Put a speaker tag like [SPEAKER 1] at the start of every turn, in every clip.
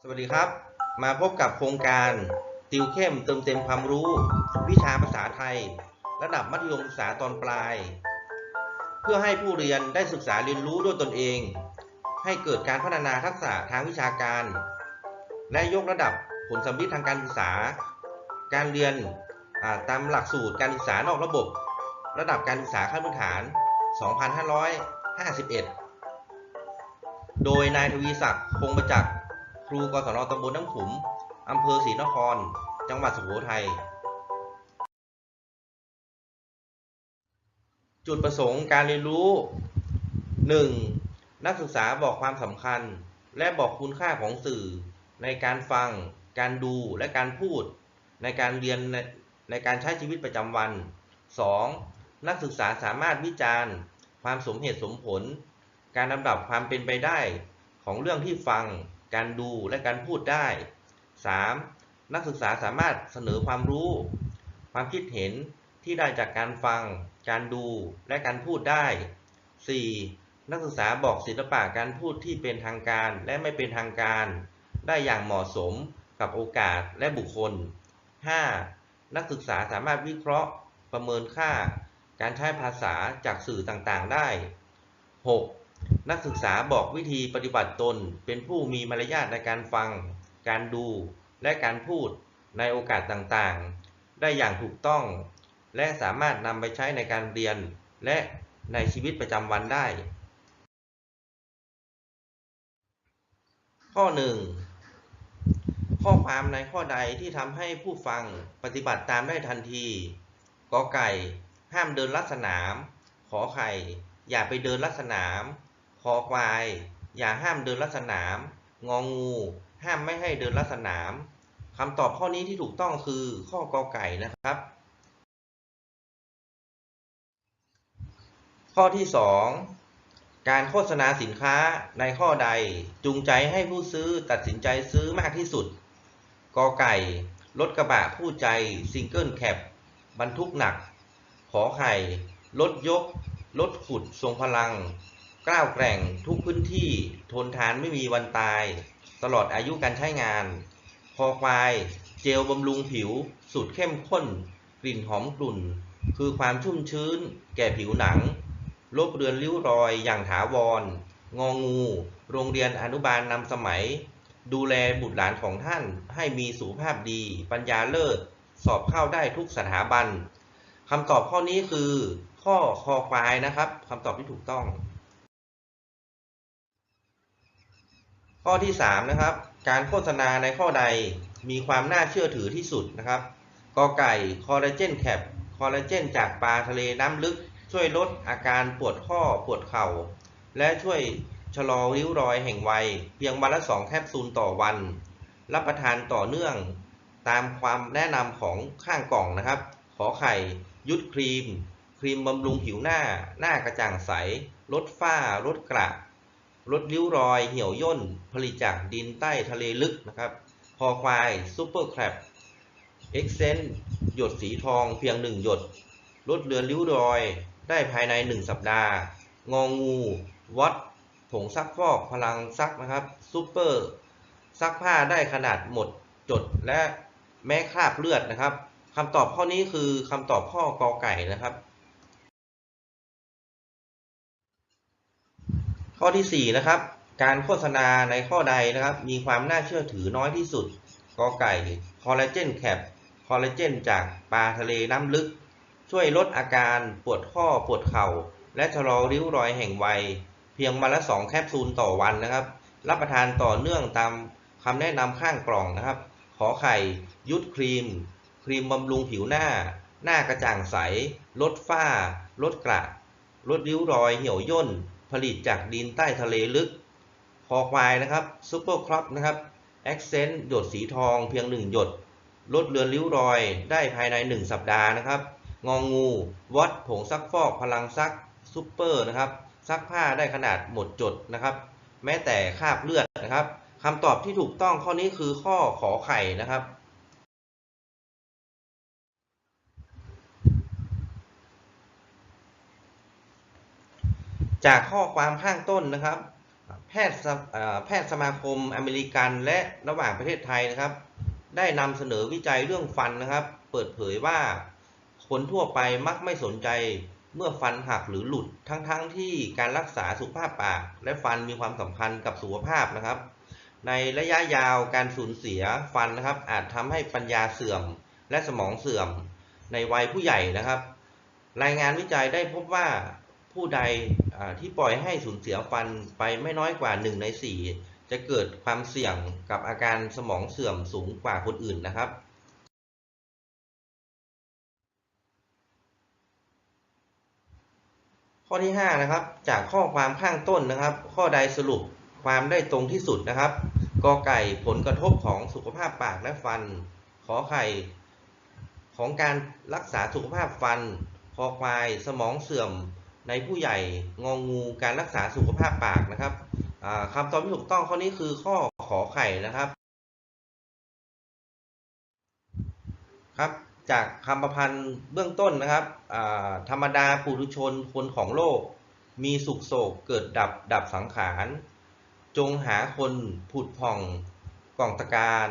[SPEAKER 1] สวัสดีครับ มาพบกับโครงการติวเข้มเติมเต็มความรู้ วิชาภาษาไทย ระดับมัธยมศึกษาตอนปลาย เพื่อให้ผู้เรียนได้ศึกษาเรียนรู้ด้วยตนเอง ให้เกิดการพัฒนาทักษะทางวิชาการ และยกระดับผลสัมฤทธิ์ทางการศึกษา การเรียนตามหลักสูตรการศึกษานอกระบบ ระดับการศึกษาขั้นพื้นฐาน 2551 โดยนายทวีศักดิ์คงประจักษ์ ครูกศนตำบลน้ำขุมอำเภอศรีนคร จังหวัดสุโขทัย จุดประสงค์การเรียนรู้ 1. นักศึกษาบอกความสำคัญ และบอกคุณค่าของสื่อ ในการฟัง การดูและการพูด ในการเรียนในในการใช้ชีวิตประจำวัน 2. นักศึกษาสามารถวิจารณ์ ความสมเหตุสมผล การลำดับความเป็นไปได้ของเรื่องที่ฟัง การดูและการพูดได้ 3. นักศึกษาสามารถเสนอความรู้ ความคิดเห็นที่ได้จากการฟัง การดูและการพูดได้ 4. นักศึกษาบอกศิลปะการพูดที่เป็นทางการและไม่เป็นทางการ ได้อย่างเหมาะสมกับโอกาสและบุคคล 5. นักศึกษาสามารถวิเคราะห์ ประเมินค่า การใช้ภาษาจากสื่อต่างๆได้ 6. นักศึกษาบอกวิธีปฏิบัติตนเป็นผู้มีมารยาทในการฟัง การดู และการพูดในโอกาสต่างๆ ได้อย่างถูกต้อง และสามารถนำไปใช้ในการเรียน และในชีวิตประจำวันได้ ข้อ 1. ข้อความในข้อใดที่ทำให้ผู้ฟังปฏิบัติตามได้ทันทีกอไก่ ห้ามเดินลัดสนาม ขอไข่ อย่าไปเดินลัดสนาม อควาย อย่าห้ามเดินลัดสนาม งองู ห้ามไม่ให้เดินลัดสนามคำตอบข้อนี้ที่ถูกต้องคือข้อกอไก่นะครับ ข้อที่ 2 การโฆษณาสินค้าในข้อใดจูงใจให้ผู้ซื้อตัดสินใจซื้อมากที่สุดกอไก่รถกระบะผู้ใจซิงเกิลแคปบรรทุกหนัก ขอไข่รถยกรถขุดทรงพลัง กล้าวแกร่งทุกพื้นที่ทนทานไม่มีวันตาย ตลอดอายุการใช้งาน คอควาย เจลบำรุงผิว สูตรเข้มข้น กลิ่นหอมกลุ่น คือความชุ่มชื้น แก่ผิวหนัง ลบเรือนริ้วรอยอย่างถาวร งองู โรงเรียนอนุบาลนำสมัย ดูแลบุตรหลานของท่านให้มีสุขภาพดี ปัญญาเลิศ สอบเข้าได้ทุกสถาบันคำตอบข้อนี้คือ ข้อคอควายนะครับคำตอบที่ถูกต้อง ข้อที่3นะครับ การโฆษณาในข้อใดมีความน่าเชื่อถือที่สุดนะครับกอไก่คอลลาเจนแคปคอลลาเจนจากปลาทะเลน้ำลึก ช่วยลดอาการปวดข้อปวดเข่า และช่วยชะลอริ้วรอยแห่งวัย เพียงวันละสองแคปซูลต่อวัน รับประทานต่อเนื่องตามความแนะนำของข้างกล่องนะครับ ขอไข่ยุดครีม ครีมบำรุงผิวหน้า หน้ากระจ่างใส ลดฝ้า ลดกระ ลดริ้วรอยเหี่ยวย่น ผลิตจากดินใต้ทะเลลึกนะครับคอควายซูเปอร์แครบเอ็กเซนหยดสีทองเพียงหนึ่งหยด ลดเลือนริ้วรอยได้ภายใน 1 สัปดาห์ งองูวัดผงซักฟอกพลังซักนะครับซูเปอร์ซักผ้าได้ขนาดหมดจดและแม้คราบเลือดนะครับคำตอบข้อนี้คือคำตอบข้อกอไก่นะครับ ข้อที่ 4 นะครับ การโฆษณาในข้อใดนะครับ มีความน่าเชื่อถือน้อยที่สุดกอไก่คอลลาเจนแคปคอลลาเจนจากปลาทะเลน้ำลึก ช่วยลดอาการปวดข้อปวดเข่า และชะลอริ้วรอยแห่งวัย เพียงวันละ 2 แคปซูลต่อวันนะครับ รับประทานต่อเนื่องตามคำแนะนำข้างกล่องนะครับ ขอไข่ ยุดครีม ครีมบำรุงผิวหน้า หน้ากระจ่างใส ลดฝ้า ลดกระ ลดริ้วรอยเหี่ยวย่น ผลิตจากดินใต้ทะเลลึก คอควายนะครับซูเปอร์ครอปนะครับแอคเซนต์หยดสีทองเพียง 1 หยด ลดเลือนริ้วรอยได้ภายใน 1 สัปดาห์นะครับ งองู วัดผงซักฟอกพลังซักซูเปอร์นะครับ ซักผ้าได้ขนาดหมดจดนะครับ แม้แต่คราบเลือดนะครับคำตอบที่ถูกต้องข้อนี้คือข้อขอไข่นะครับ จากข้อความข้างต้นนะครับ แพทย์สภเอ่อแพทย์สมาคมอเมริกันและระหว่างประเทศไทยนะครับ ได้นำเสนอวิจัยเรื่องฟันนะครับ เปิดเผยว่าคนทั่วไปมักไม่สนใจเมื่อฟันหักหรือหลุดทั้งๆทที่การรักษาสุขภาพปาก และฟันมีความสำคัญกับสุขภาพนะครับ ในระยะยาวการสูญเสียฟันนะครับ อาจทำให้ปัญญาเสื่อมและสมองเสื่อมในวัยผู้ใหญ่นะครับ รายงานวิจัยได้พบว่า ผู้ใดที่ปล่อยให้สูญเสียฟันไปไม่น้อยกว่า 1 ใน 4 จะเกิดความเสี่ยงกับอาการสมองเสื่อมสูงกว่าคนอื่นนะครับ ข้อที่ 5 นะครับ จากข้อความข้างต้นนะครับ ข้อใดสรุปความได้ตรงที่สุดนะครับกอไก่ผลกระทบของสุขภาพปากและฟัน ขอไข่ของการรักษาสุขภาพฟัน คอควายสมองเสื่อม ในผู้ใหญ่งองูการรักษาสุขภาพปากนะครับคำตอบที่ถูกต้องข้อนี้คือข้อขอไข่นะครับครับจากคำประพันธ์เบื้องต้นนะครับธรรมดาปุถุชนคนของโลก มีสุขโศกเกิดดับดับสังขาร จงหาคนผุดผ่องกล่องตะการ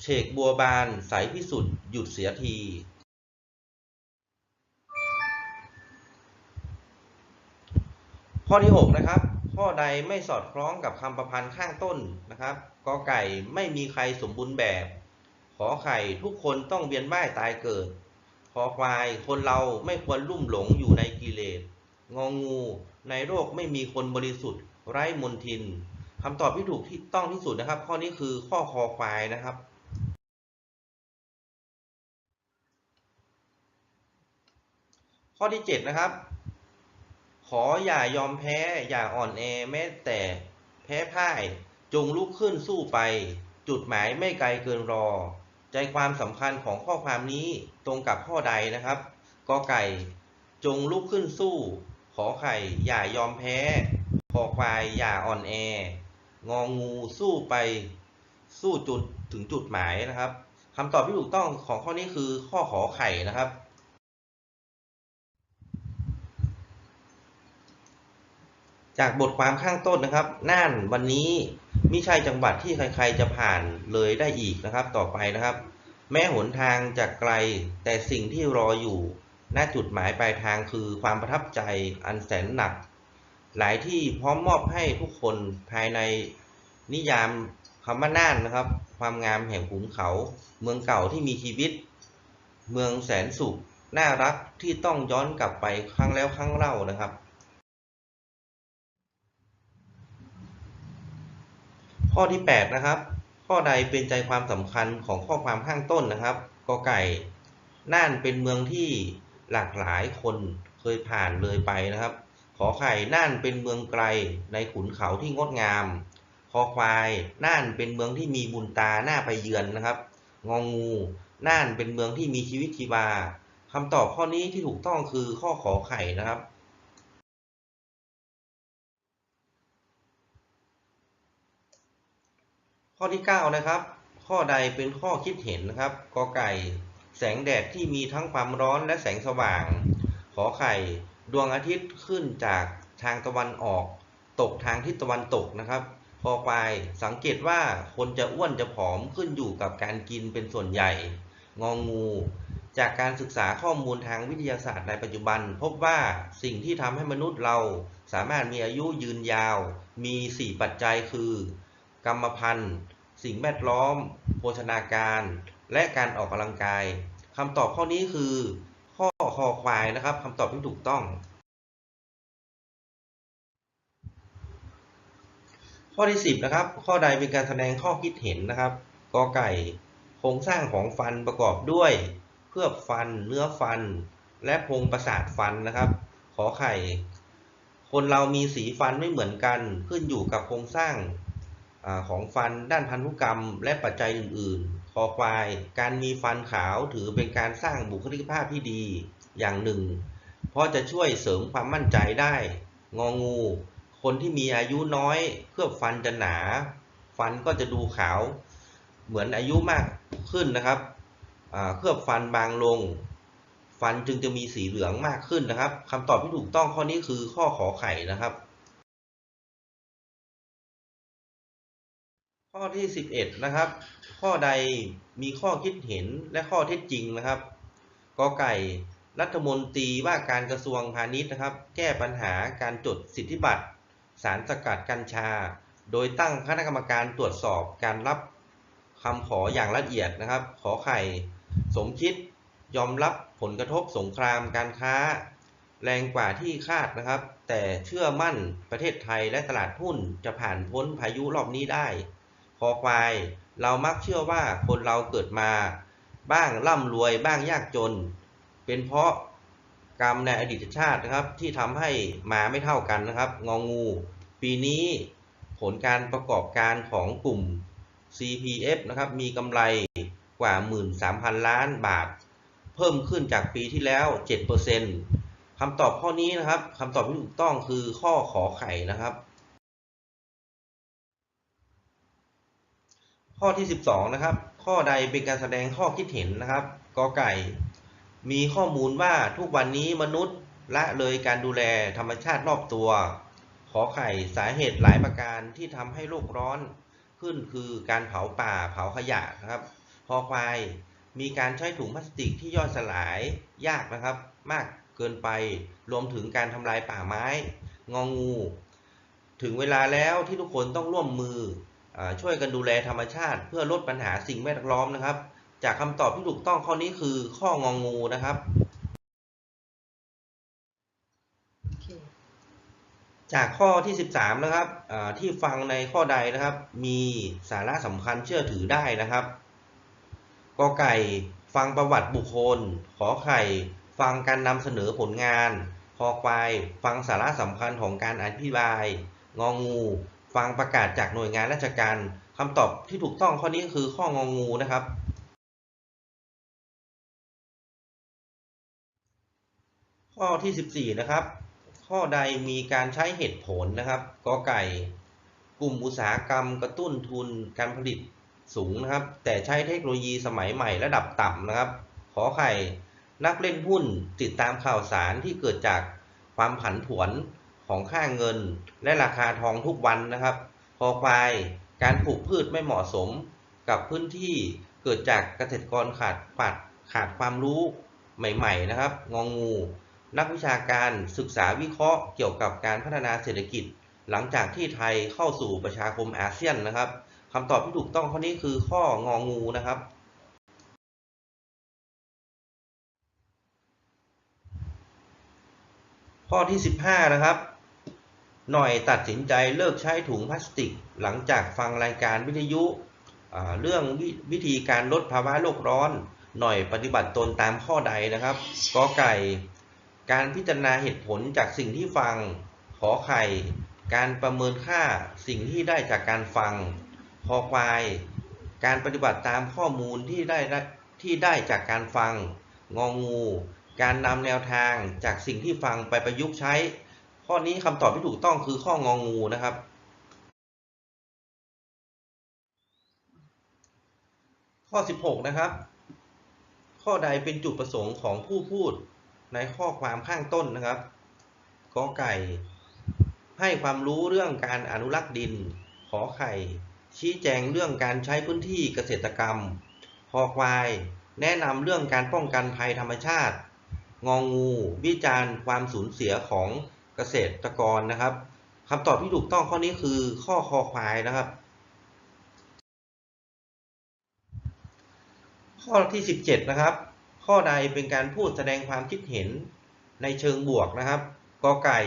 [SPEAKER 1] เฉกบัวบานใสพิสุทธิ์หยุดเสียที ข้อที่ 6 นะครับ ข้อใดไม่สอดคล้องกับคำประพันธ์ข้างต้นนะครับกอไก่ไม่มีใครสมบูรณ์แบบ ขอไข่ทุกคนต้องเวียนว่ายตายเกิด ขอควายคนเราไม่ควรลุ่มหลงอยู่ในกิเลส งองู ในโลกไม่มีคนบริสุทธิ์ ไร้มนทินคำตอบที่ถูกที่ต้องที่สุดนะครับ ข้อนี้คือข้อคอควายนะครับข้อที่ 7 นะครับ ขออย่ายอมแพ้อย่าอ่อนแอแม้แต่แพ้พ่าย จงลุกขึ้นสู้ไป จุดหมายไม่ไกลเกินรอ ใจความสำคัญของข้อความนี้ตรงกับข้อใดนะครับกอไก่ จงลุกขึ้นสู้ ขอไข่อย่ายอมแพ้คอควายอย่าอ่อนแอ งองูสู้ไป สู้จุดถึงจุดหมายนะครับคำตอบที่ถูกต้องของข้อนี้คือข้อขอไข่นะครับ จากบทความข้างต้นนะครับ น่านวันนี้ไม่ใช่จังหวัดที่ใครๆจะผ่านเลยได้อีกนะครับ ต่อไปนะครับ แม้หนทางจะไกลแต่สิ่งที่รออยู่ณจุดหมายปลายทางคือความประทับใจอันแสนหนัก หลายที่พร้อมมอบให้ทุกคนภายในนิยามคำว่าน่านนะครับ ความงามแห่งขุนเขา เมืองเก่าที่มีชีวิต เมืองแสนสุข น่ารักที่ต้องย้อนกลับไปครั้งแล้วครั้งเล่านะครับ ข้อที่ 8 นะครับ ข้อใดเป็นใจความสำคัญของข้อความข้างต้นนะครับกอไก่น่านเป็นเมืองที่หลากหลายคนเคยผ่านเลยไปนะครับ ขอไข่น่านเป็นเมืองไกลในขุนเขาที่งดงาม คอควายน่านเป็นเมืองที่มีบุญตาหน้าไปเยือนนะครับ งองูน่านเป็นเมืองที่มีชีวิตชีวาคำตอบข้อนี้ที่ถูกต้องคือข้อขอไข่นะครับ ข้อที่ 9 นะครับ ข้อใดเป็นข้อคิดเห็นนะครับกอไก่ แสงแดดที่มีทั้งความร้อนและแสงสว่าง ขอไข่ ดวงอาทิตย์ขึ้นจากทางตะวันออก ตกทางทิศตะวันตกนะครับคอควายสังเกตว่าคนจะอ้วนจะผอมขึ้นอยู่กับการกินเป็นส่วนใหญ่ งองู จากการศึกษาข้อมูลทางวิทยาศาสตร์ในปัจจุบัน พบว่าสิ่งที่ทำให้มนุษย์เราสามารถมีอายุยืนยาว มี 4 ปัจจัยคือ กรรมพันธุ์ สิ่งแวดล้อม โภชนาการ และการออกกำลังกายคำตอบข้อนี้คือ ข้อคอควายนะครับคำตอบที่ถูกต้อง ข้อที่ 10นะครับ ข้อใดเป็นการแสดงข้อคิดเห็นนะครับกอไก่ โครงสร้างของฟันประกอบด้วยเคลือบฟัน เนื้อฟัน และโพรงประสาทฟันนะครับ ขอไข่ คนเรามีสีฟันไม่เหมือนกัน ขึ้นอยู่กับโครงสร้าง ของฟันด้านพันธุกรรม และปัจจัยอื่น ๆ คอควาย การมีฟันขาวถือเป็นการสร้างบุคลิกภาพที่ดีอย่างหนึ่ง เพราะจะช่วยเสริมความมั่นใจได้ งองู คนที่มีอายุน้อยเคลือบฟันจะหนา ฟันก็จะดูขาว เหมือนอายุมากขึ้นนะครับเคลือบฟันบางลง ฟันจึงจะมีสีเหลืองมากขึ้นนะครับคำตอบที่ถูกต้องข้อนี้คือข้อขอไข่นะครับ ข้อที่ 11 นะครับ ข้อใดมีข้อคิดเห็นและข้อเท็จจริงนะครับกอไก่รัฐมนตรีว่าการกระทรวงพาณิชย์นะครับ แก้ปัญหาการจดสิทธิบัตร สารสกัดกัญชา โดยตั้งคณะกรรมการตรวจสอบการรับคำขออย่างละเอียดนะครับ ขอไข่ สมคิดยอมรับผลกระทบสงครามการค้า แรงกว่าที่คาดนะครับ แต่เชื่อมั่นประเทศไทยและตลาดหุ้นจะผ่านพ้นพายุรอบนี้ได้ คอควาย เรามักเชื่อว่าคนเราเกิดมา บ้างร่ำรวยบ้างยากจน เป็นเพราะกรรมในอดีตชาตินะครับ ที่ทำให้มาไม่เท่ากันนะครับ งองู ปีนี้ผลการประกอบการของกลุ่ม CPF นะครับ มีกำไรกว่า 13,000 ล้านบาท เพิ่มขึ้นจากปีที่แล้ว 7%คำตอบข้อนี้นะครับคำตอบที่ถูกต้องคือข้อขอไข่นะครับ ข้อที่ 12 นะครับ ข้อใดเป็นการแสดงข้อคิดเห็นนะครับกอไก่ มีข้อมูลว่าทุกวันนี้มนุษย์ละเลยการดูแลธรรมชาติรอบตัว ขอไข่สาเหตุหลายประการที่ทำให้โลกร้อนขึ้นคือการเผาป่าเผาขยะนะครับพอควายมีการใช้ถุงพลาสติกที่ย่อยสลายยากนะครับ มากเกินไปรวมถึงการทำลายป่าไม้ งองงู ถึงเวลาแล้วที่ทุกคนต้องร่วมมือ ช่วยกันดูแลธรรมชาติ เพื่อลดปัญหาสิ่งแวดล้อมนะครับ จากคำตอบที่ถูกต้องข้อนี้คือข้ององงูนะครับ จากข้อที่ 13 นะครับที่ฟังในข้อใดนะครับ มีสาระสำคัญเชื่อถือได้นะครับกอไก่ฟังประวัติบุคคล ขอไข่ฟังการนำเสนอผลงานคอควาย ฟังสาระสำคัญของการอธิบาย งองู ฟังประกาศจากหน่วยงานราชการคำตอบที่ถูกต้องข้อนี้คือข้ององูนะครับ ข้อที่ 14 นะครับ ข้อใดมีการใช้เหตุผลนะครับกอไก่ กลุ่มอุตสาหกรรมกระตุ้นทุนการผลิตสูงนะครับ แต่ใช้เทคโนโลยีสมัยใหม่ระดับต่ำนะครับ ขอไข่ นักเล่นหุ้นติดตามข่าวสารที่เกิดจากความผันผวน ของค่าเงิน และราคาทองทุกวันนะครับพอควาย การปลูกพืชไม่เหมาะสมกับพื้นที่เกิดจากเกษตรกรขาดขาดขาดความรู้ใหม่ๆนะครับงองงู นักวิชาการศึกษาวิเคราะห์เกี่ยวกับการพัฒนาเศรษฐกิจ หลังจากที่ไทยเข้าสู่ประชาคมอาเซียนนะครับคำตอบที่ถูกต้องข้อนี้คือข้ององูนะครับข้อที่ 15 นะครับ หน่อยตัดสินใจเลิกใช้ถุงพลาสติก หลังจากฟังรายการวิทยุเรื่องววิธีการลดภาวะโลกร้อน หน่อยปฏิบัติตนตามข้อใดนะครับกอไก่ การพิจารณาเหตุผลจากสิ่งที่ฟัง ขอไข่ การประเมินค่าสิ่งที่ได้จากการฟังคอควาย การปฏิบัติตามข้อมูลที่ได้ที่ได้จากการฟัง งองู การนำแนวทางจากสิ่งที่ฟังไปประยุกต์ใช้ ข้อนี้คำตอบที่ถูกต้องคือข้ององูนะครับ ข้อ 16 นะครับ ข้อใดเป็นจุดประสงค์ของผู้พูดในข้อความข้างต้นนะครับกอไก่ ให้ความรู้เรื่องการอนุรักษ์ดิน ขอไข่ ชี้แจงเรื่องการใช้พื้นที่เกษตรกรรมคอควาย แนะนำเรื่องการป้องกันภัยธรรมชาติ งองู วิจารณ์ความสูญเสียของ กษตรกรนะครับคำตอบที่ถูกต้องข้อนี้คือข้อคอควายนะครับ ข้อที่ 17 นะครับ ข้อใดเป็นการพูดแสดงความคิดเห็นในเชิงบวกนะครับกอไก่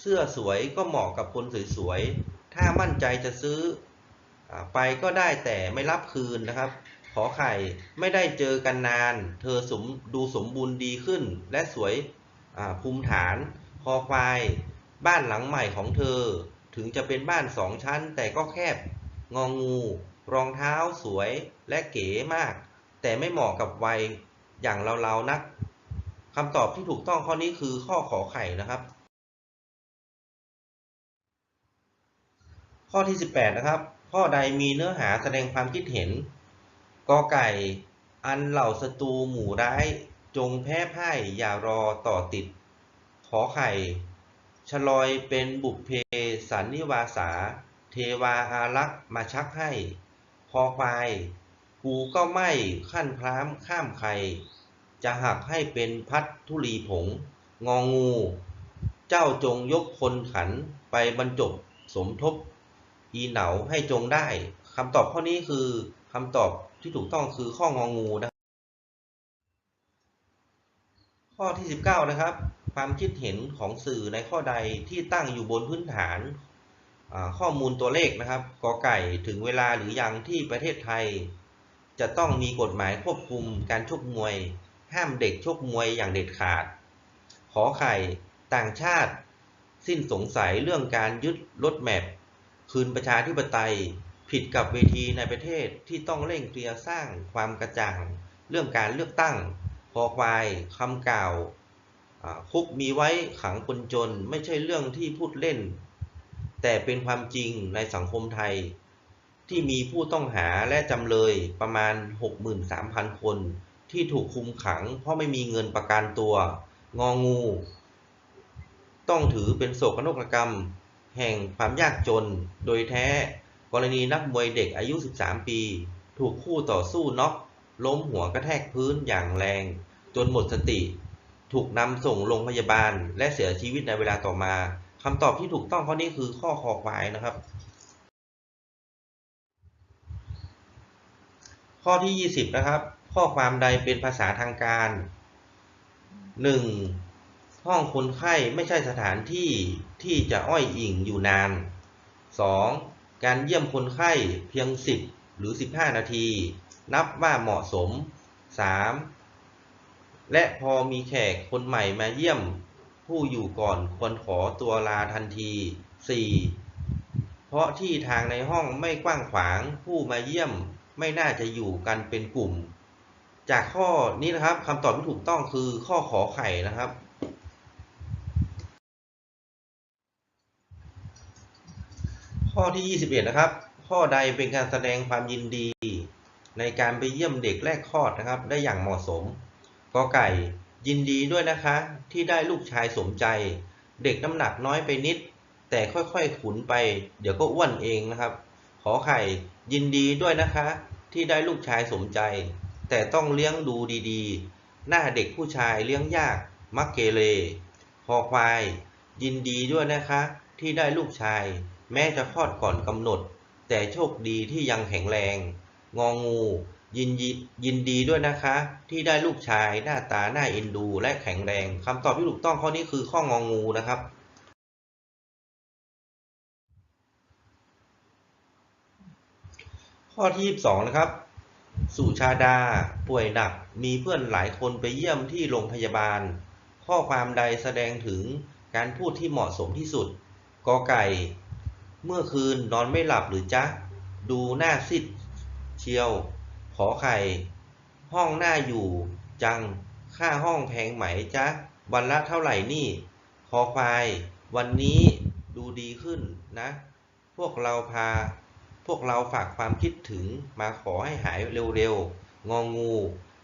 [SPEAKER 1] เสื้อสวยก็เหมาะกับคนสวยๆ ถ้ามั่นใจจะซื้อไปก็ได้แต่ไม่รับคืนนะครับ ขอไข่ไม่ได้เจอกันนาน เธอสมดูสมบูรณ์ดีขึ้นและสวยภูมิฐาน คอควาย บ้านหลังใหม่ของเธอ ถึงจะเป็นบ้านสองชั้นแต่ก็แคบ งองู รองเท้าสวยและเก๋มาก แต่ไม่เหมาะกับวัยอย่างเราๆนักคำตอบที่ถูกต้องข้อนี้คือข้อขอไข่นะครับ ข้อที่ 18 นะครับ ข้อใดมีเนื้อหาแสดงความคิดเห็นกอไก่ อันเหล่าศัตรูหมู่ร้าย จงแพ้พ่ายอย่ารอต่อติด ขอไข่ชลอยเป็นบุพเพสันนิวาสา เทวาอารักษ์มาชักให้พอควาย กูก็ไม่ขั้นพรามข้ามใคร จะหักให้เป็นพัดทุลีผง งองู เจ้าจงยกคนขันไปบรรจบสมทบ อีเหนาให้จงได้คำตอบข้อนี้คือคำตอบที่ถูกต้องคือข้ององูนะ ข้อที่ 19 นะครับ ความคิดเห็นของสื่อในข้อใดที่ตั้งอยู่บนพื้นฐานข้อมูลตัวเลขนะครับกอไก่ถึงเวลาหรือยังที่ประเทศไทย จะต้องมีกฎหมายควบคุมการชกมวย ห้ามเด็กชกมวยอย่างเด็ดขาด ขอไข่ต่างชาติ สิ้นสงสัยเรื่องการยึดรถแมพคืนประชาธิปไตยผิดกับเวทีในประเทศที่ต้องเร่งเคลียร์สร้างความกระจ่าง เรื่องการเลือกตั้งพอควายคำกล่าว คุกมีไว้ขังคนจนไม่ใช่เรื่องที่พูดเล่น แต่เป็นความจริงในสังคมไทย ที่มีผู้ต้องหาและจำเลยประมาณ 63,000 คน ที่ถูกคุมขัง เพราะไม่มีเงินประกันตัว งองู ต้องถือเป็นโศกนาฏกรรม แห่งความยากจน โดยแท้กรณีนักมวยเด็กอายุ 13 ปี ถูกคู่ต่อสู้น็อกล้มหัวกระแทกพื้นอย่างแรง จนหมดสติ ถูกนำส่งโรงพยาบาล และเสียชีวิตในเวลาต่อมาคำตอบที่ถูกต้องข้อนี้คือข้อคอควายนะครับ ข้อที่ 20 นะครับ ข้อความใดเป็นภาษาทางการ 1. ห้องคนไข้ไม่ใช่สถานที่ที่จะอ้อยอิงอยู่นาน 2. การเยี่ยมคนไข้เพียง 10 หรือ 15 นาที นับว่าเหมาะสม 3. และพอมีแขกคนใหม่มาเยี่ยมผู้อยู่ก่อนควรขอตัวลาทันที 4. เพราะที่ทางในห้องไม่กว้างขวางผู้มาเยี่ยมไม่น่าจะอยู่กันเป็นกลุ่ม จากข้อนี้นะครับคำตอบที่ถูกต้องคือข้อขอไข่นะครับข้อที่ 21 นะครับ ข้อใดเป็นการแสดงความยินดี ในการไปเยี่ยมเด็กแรกคลอดนะครับ ได้อย่างเหมาะสม กอไก่ ยินดีด้วยนะคะ ที่ได้ลูกชายสมใจ เด็กน้ำหนักน้อยไปนิด แต่ค่อยๆขุนไป เดี๋ยวก็อ้วนเองนะครับ ขอไข่ ยินดีด้วยนะคะ ที่ได้ลูกชายสมใจ แต่ต้องเลี้ยงดูดีๆ หน้าเด็กผู้ชายเลี้ยงยากมักเกเรคอควาย ยินดีด้วยนะคะ ที่ได้ลูกชาย แม้จะคลอดก่อนกำหนด แต่โชคดีที่ยังแข็งแรง งองู ยินดียินดีด้วยนะคะ ที่ได้ลูกชายหน้าตาหน้าเอ็นดู และแข็งแรงคำตอบที่ถูกต้องข้อนี้คือข้ององูนะครับ ข้อที่22นะครับ สุชาดา ป่วยหนักมีเพื่อนหลายคนไปเยี่ยมที่โรงพยาบาล ข้อความใดแสดงถึงการพูดที่เหมาะสมที่สุดกอไก่ เมื่อคืนนอนไม่หลับหรือจ๊ะ ดูหน้าซิดเชียว ขอไข่ ห้องหน้าอยู่ จัง ค่าห้องแพงไหมจ๊ะ วันละเท่าไหร่นี่ คอควาย วันนี้ดูดีขึ้นนะ พวกเราพา พวกเราฝากความคิดถึงมาขอให้หายเร็วๆ งองู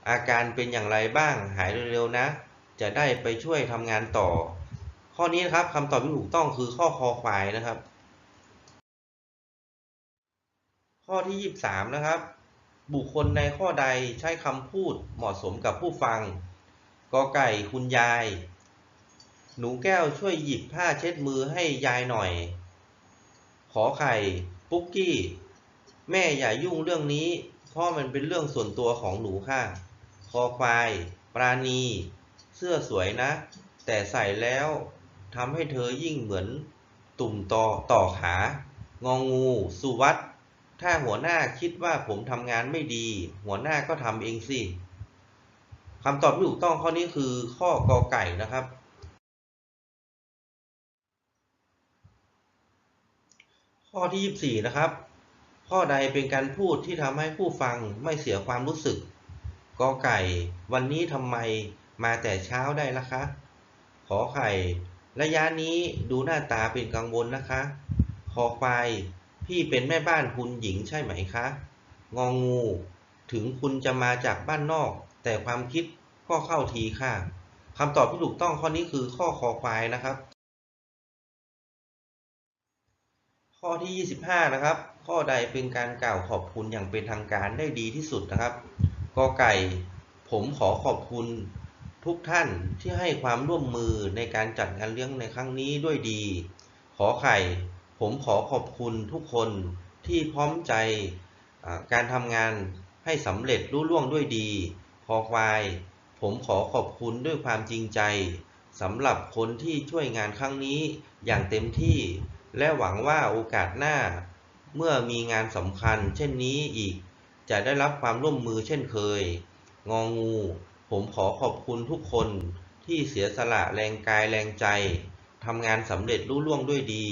[SPEAKER 1] อาการเป็นอย่างไรบ้าง หายเร็วๆนะ จะได้ไปช่วยทำงานต่อ ข้อนี้นะครับคำตอบที่ถูกต้องคือข้อคอควายนะครับ ข้อที่ 23 นะครับ บุคคลในข้อใดใช้คำพูดเหมาะสมกับผู้ฟัง กอไก่คุณยาย หนูแก้วช่วยหยิบผ้าเช็ดมือให้ยายหน่อย ขอไข่ ปุ๊กกี้ แม่อย่ายุ่งเรื่องนี้ เพราะมันเป็นเรื่องส่วนตัวของหนูค่ะ คอควาย ปราณี เสื้อสวยนะ แต่ใส่แล้วทำให้เธอยิ่งเหมือนตุ่มต่อต่อขางองู สุวัต ถ้าหัวหน้าคิดว่าผมทำงานไม่ดี หัวหน้าก็ทำเองสิคำตอบที่ถูกต้องข้อนี้คือข้อกอไก่นะครับ ข้อที่ 24 นะครับ ข้อใดเป็นการพูดที่ทำให้ผู้ฟังไม่เสียความรู้สึกกอไก่ วันนี้ทำไมมาแต่เช้าได้ละคะ ขอไข่ ระยะนี้ดูหน้าตาเป็นกังวลนะคะ คอควาย พี่เป็นแม่บ้านคุณหญิงใช่ไหมคะ งองงู ถึงคุณจะมาจากบ้านนอก แต่ความคิดก็เข้าทีค่ะคำตอบที่ถูกต้องข้อนี้คือข้อคอควายนะครับขข้อที่ 25 นะครับ ข้อใดเป็นการกล่าวขอบคุณอย่างเป็นทางการได้ดีที่สุดนะครับกอไก่ ผมขอขอบคุณทุกท่านที่ให้ความร่วมมือในการจัดงานเลี้ยงในครั้งนี้ด้วยดี ขอไข่ ผมขอขอบคุณทุกคนที่พร้อมใจการทำงานให้สำเร็จรุ่ล่วงด้วยดีคอควาย ผมขอขอบคุณด้วยความจริงใจสำหรับคนที่ช่วยงานครั้งนี้อย่างเต็มที่ และหวังว่าโอกาสหน้า เมื่อมีงานสำคัญเช่นนี้อีก จะได้รับความร่วมมือเช่นเคย งองู ผมขอขอบคุณทุกคนที่เสียสละแรงกายแรงใจทำงานสำเร็จรุ่ล่วงด้วยดี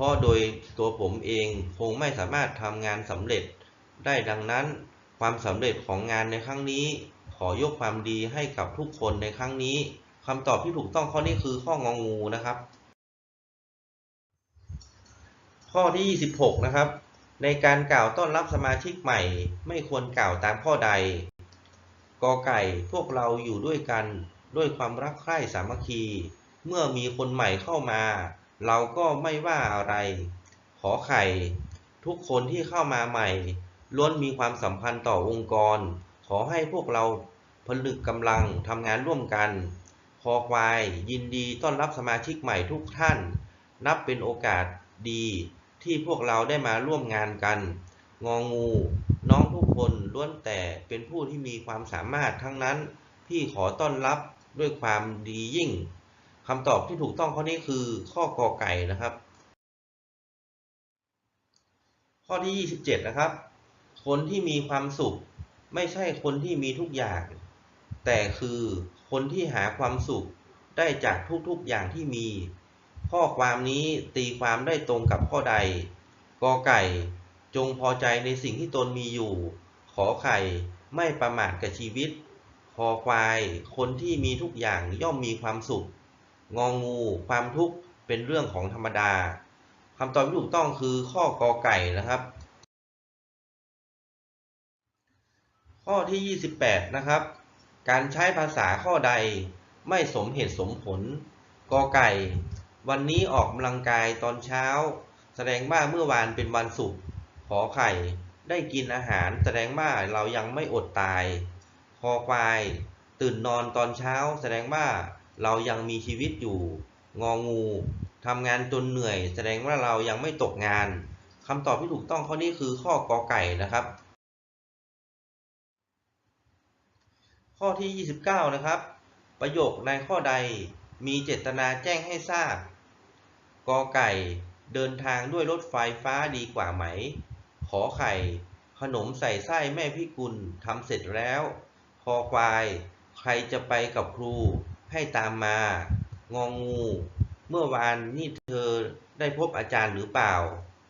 [SPEAKER 1] ราะโดยตัวผมเองคงไม่สามารถทำงานสำเร็จ ได้ดังนั้น ความสำเร็จของงานในครั้งนี้ ขอยกความดีให้กับทุกคนในครั้งนี้คำตอบที่ถูกต้องข้อนี้คือข้ององูนะครับ ข้อที่ 26 นะครับ ในการกล่าวต้อนรับสมาชิกใหม่ ไม่ควรกล่าวตามข้อใดกอไก่พวกเราอยู่ด้วยกันด้วยความรักใคร่สามัคคี เมื่อมีคนใหม่เข้ามา เราก็ไม่ว่าอะไร ขอไข่ ทุกคนที่เข้ามาใหม่ ล้วนมีความสัมพันธ์ต่อองค์กร ขอให้พวกเราผลึกกำลังทำงานร่วมกัน คอควาย ยินดีต้อนรับสมาชิกใหม่ทุกท่าน นับเป็นโอกาสดีที่พวกเราได้มาร่วมงานกัน งองู น้องทุกคนล้วนแต่เป็นผู้ที่มีความสามารถทั้งนั้น พี่ขอต้อนรับด้วยความดียิ่ง คำตอบที่ถูกต้องข้อนี้คือข้อกอไก่นะครับ ข้อที่ 27 นะครับ คนที่มีความสุข ไม่ใช่คนที่มีทุกอย่าง แต่คือคนที่หาความสุขได้จากทุกๆอย่างที่มี ข้อความนี้ตีความได้ตรงกับข้อใดกอไก่ จงพอใจในสิ่งที่ตนมีอยู่ ขอไข่ไม่ประมาทกับชีวิตคอควาย คนที่มีทุกอย่างย่อมมีความสุข งองู ความทุกข์เป็นเรื่องของธรรมดาคำตอบที่ถูกต้องคือข้อกอไก่นะครับ ข้อที่ 28 นะครับ การใช้ภาษาข้อใดไม่สมเหตุสมผลกอไก่ วันนี้ออกกำลังกายตอนเช้า แสดงว่าเมื่อวานเป็นวันศุกร์ขอไข่ ได้กินอาหาร แสดงว่าเรายังไม่อดตายคอควาย ตื่นนอนตอนเช้า แสดงว่าเรายังมีชีวิตอยู่ งองูทำงานจนเหนื่อย แสดงว่าเรายังไม่ตกงานคำตอบที่ถูกต้องข้อนี้คือข้อกอไก่นะครับ ข้อที่ 29 นะครับ ประโยคในข้อใดมีเจตนาแจ้งให้ทราบกอไก่เดินทางด้วยรถไฟฟ้าดีกว่าไหม ขอไข่ ขนมใส่ไส้แม่พี่กุลทำเสร็จแล้ว คอควาย ใครจะไปกับครู ให้ตามมา งองงู เมื่อวานนี่เธอได้พบอาจารย์หรือเปล่า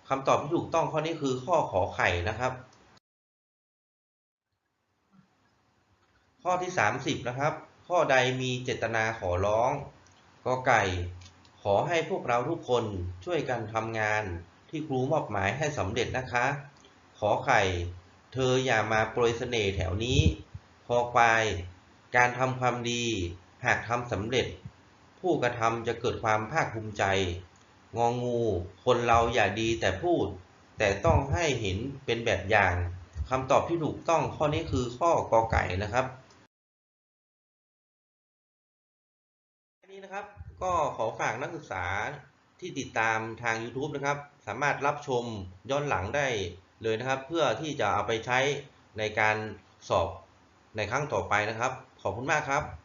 [SPEAKER 1] คำตอบที่ถูกต้องข้อนี้คือข้อขอไข่นะครับ ข้อที่ 30 นะครับ ข้อใดมีเจตนาขอร้องกอไก่ ขอให้พวกเราทุกคนช่วยกันทำงานที่ครูมอบหมายให้สำเร็จนะคะ ขอไข่ เธออย่ามาโปรยเสน่ห์แถวนี้ คอควาย การทำความดี หากทำสำเร็จ ผู้กระทำจะเกิดความภาคภูมิใจ งองู คนเราอย่าดีแต่พูด แต่ต้องให้เห็นเป็นแบบอย่างคำตอบที่ถูกต้องข้อนี้คือข้อกอไก่นะครับแค่นี้นะครับ ก็ขอฝากนักศึกษาที่ติดตามทาง YouTube นะครับ สามารถรับชมย้อนหลังได้เลยนะครับ เพื่อที่จะเอาไปใช้ในการสอบในครั้งต่อไปนะครับ ขอบคุณมากครับ